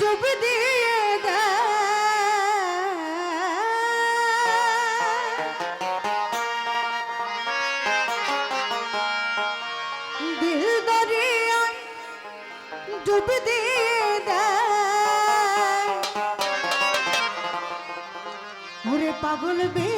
ডুব দিয়ে দিল দরিয়ায় ডুব দিয়ে দেয় পাগল বে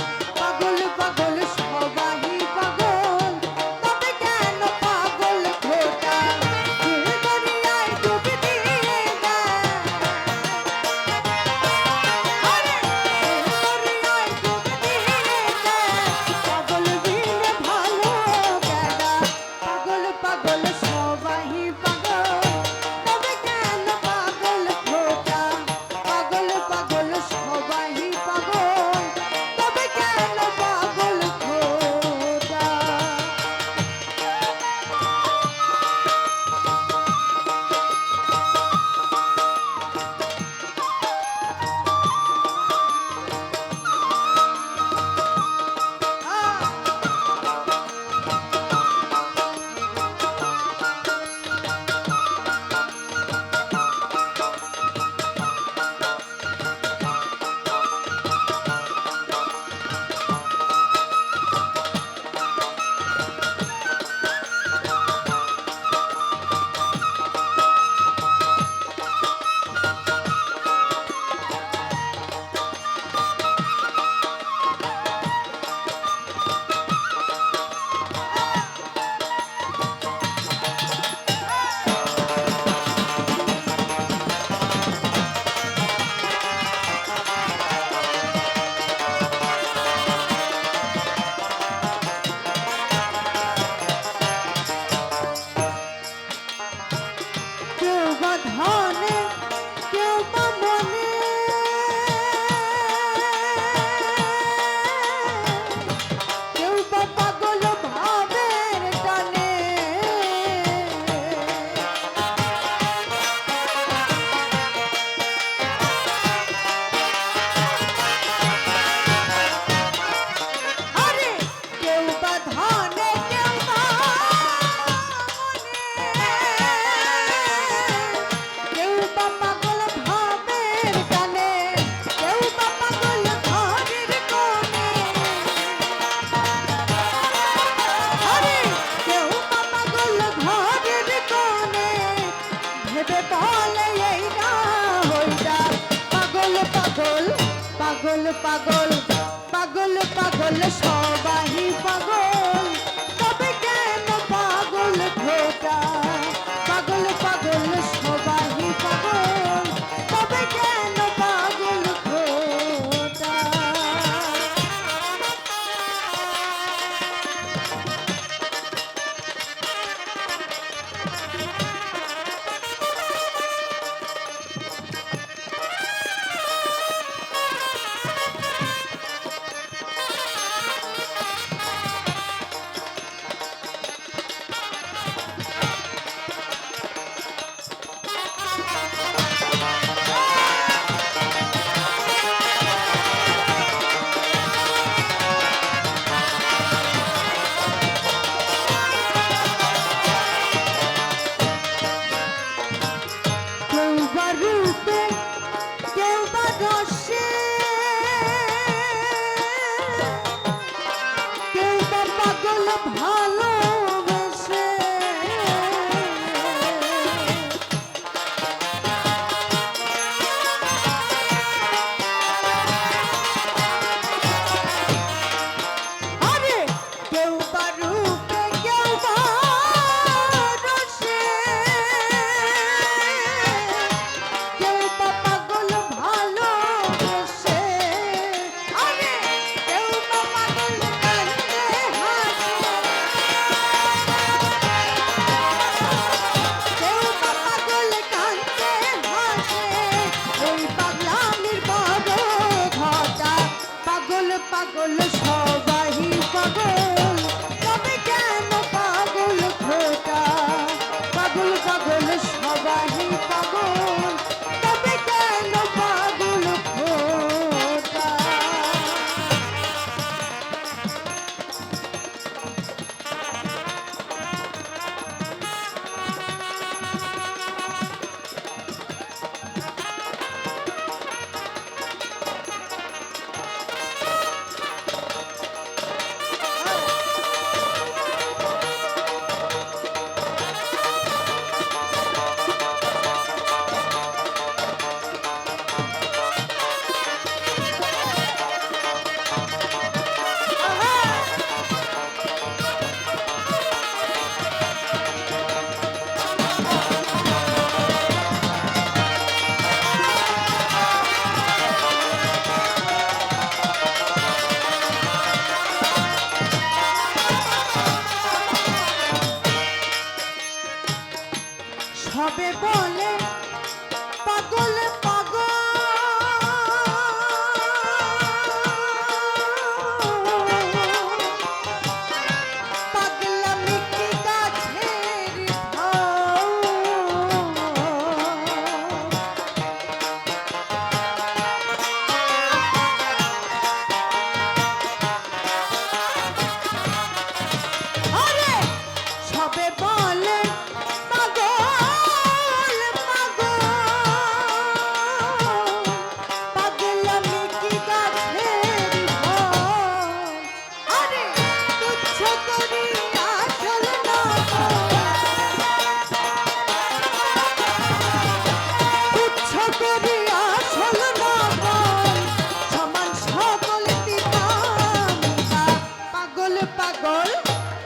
পাগল পাগল পাগল পাগল পাগল পাগল সব।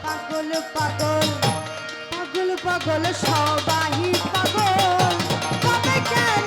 পাগল পাগল পাগল পাগল পাগল সবাই পাগল। তবে কেন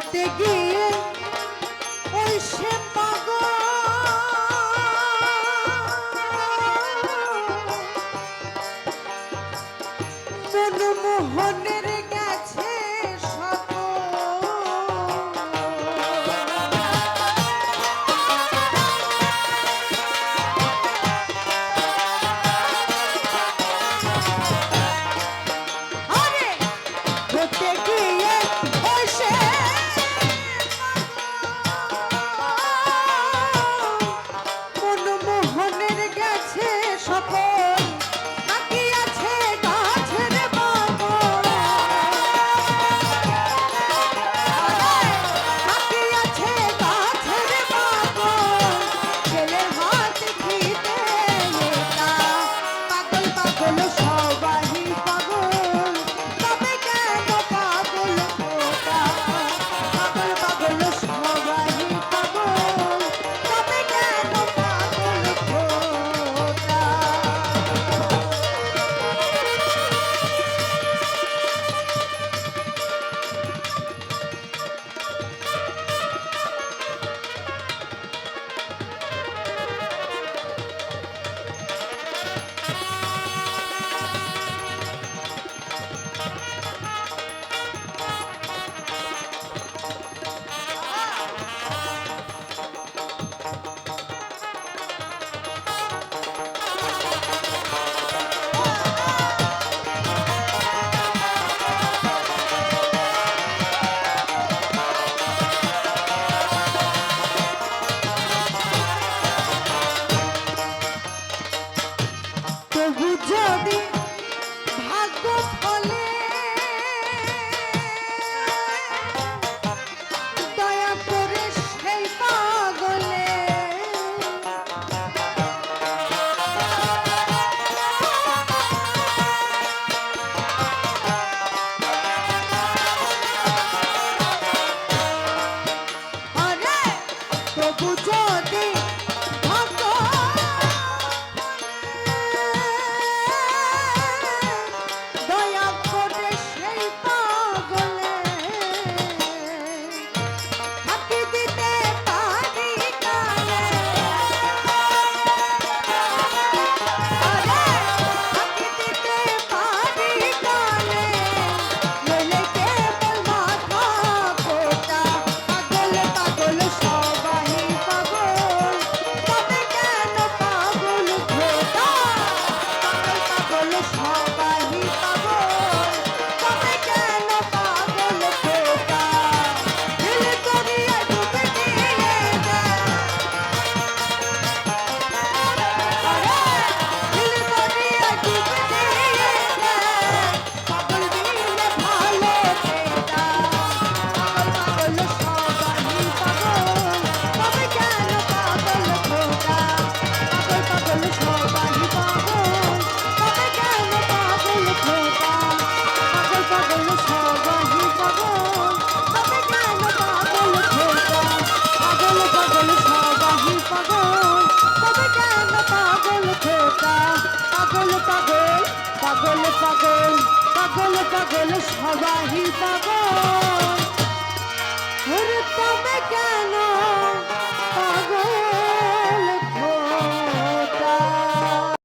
হতে গিয়ে ওই শ্যাম একা পাগল পাগল পাগল পাগল পাগল পাগল সবাই পাগল। কেন